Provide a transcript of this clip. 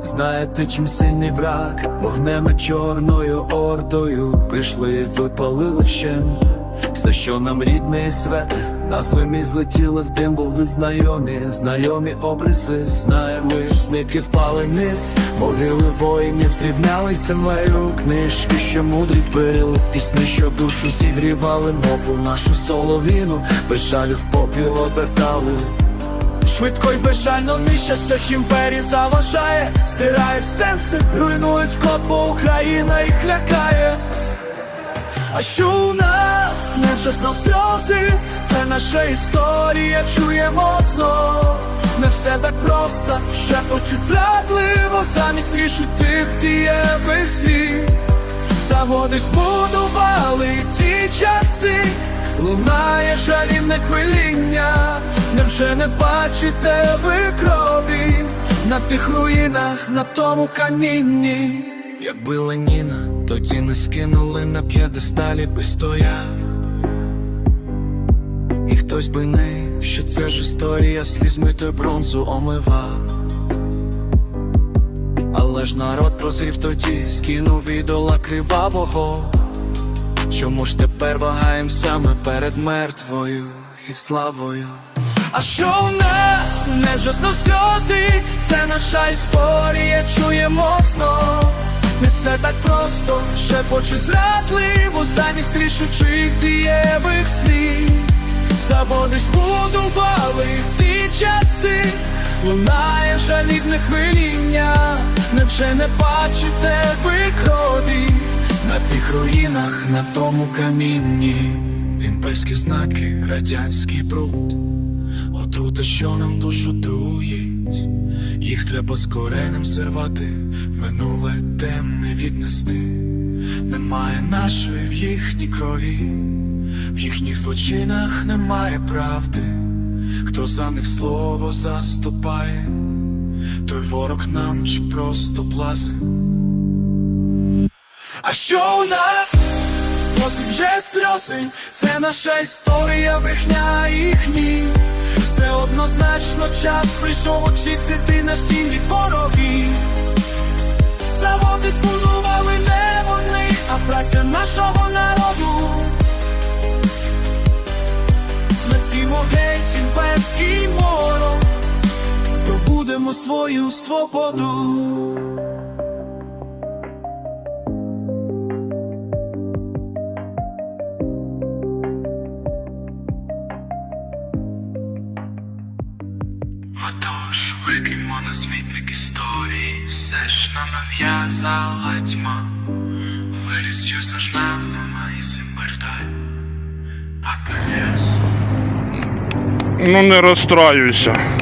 знаєте, чим сильний враг, вогнем і чорною ордою. Прийшли, випалили вщент. Все, що нам рідний свет, назви мій злетіли в дим, були знайомі, знайомі обриси, знаємо зники впалениць, могили воїнів зрівнялись землею, книжки, що мудрість берили, пісні, що душу зігрівали, мову нашу соловіну, без жалю в попіл обертали. Швидко й безжально нижче всіх імперій заважає, стирають сенси, руйнують код, бо Україна їх лякає. А що у нас невчасно сльози, це наша історія, чуємо знов. Не все так просто, ще почуть зрадливо, замість рішуть тих дієвих слів. Заводи збудували ті часи, лунає жалібне хвиління, невже не бачите ви крові на тих руїнах, на тому камінні. Якби Леніна тоді не скинули на п'єдесталі би стояв. І хтось би не, що це ж історія слізьми той бронзу омивав. Але ж народ прозрів тоді, скинув ідола кривавого. Чому ж тепер вагаєм саме перед мертвою і славою? А що у нас? Не жасно сльози, це наша історія, чуємо знов. Не все так просто, шепочуть зрадливо, замість рішучих дієвих слів. Заводи збудували ці часи, лунає жалібне хвиління, невже не бачите ви на тих руїнах, на тому камінні, імперські знаки, радянський бруд, отрута, що нам душу труїть, їх треба з коренем зірвати, в минуле темне віднести, немає нашої в їхній крові. В їхніх злочинах немає правди, хто за них слово заступає, той ворог нам чи просто блазень. А що у нас? Носить вже сльози, це наша історія, брехня і хміль. Все однозначно час прийшов очистити наш дім від ворогів. Заводи збудували не вони, а праця нашого народу. Злетімо геть імперський морок, здобудемо свою свободу. Отож, викиньмо на смітник історії, все ж нам нав'язала тьма. Виріс, що зажнемо і симбердай, а колес. Ну не розстраюйся.